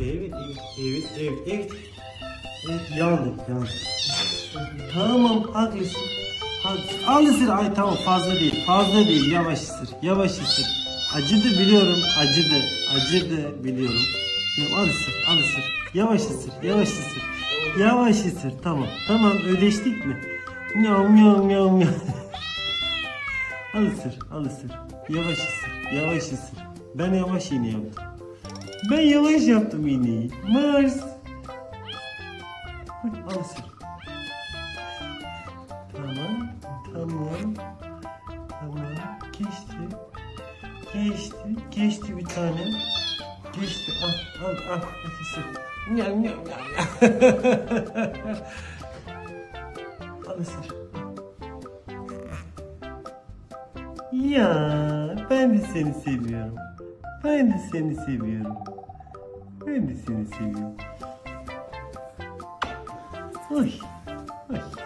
Evet, evet, evet, evet, evet. Evet, yandı, yandı. Tamam, haklısın. Haklısın. Ay tamam fazla değil, fazla değil. Yavaş ısır, yavaş ısır. Acıdı biliyorum, acıdı, acıdı biliyorum. Ya, al ısır, al ısır. Yavaş ısır, yavaş ısır. Yavaş ısır, tamam. Tamam, ödeştik mi? Miyav miyav miyav miyav. al ısır, al ısır. Yavaş ısır, yavaş ısır. Ben yavaş iğne yaptım. Ben yavaş yaptım iğneyi. Mars. Al ısır. Tamam, tamam. Tamam, geçti. Geçti, geçti bir tane. Geçti, al, al, al. Nyam, nyam, nyam, nyam. al ısır. Ya, ben de seni seviyorum. Ben de seni seviyorum. Ben de seni seviyorum. Oy, oy.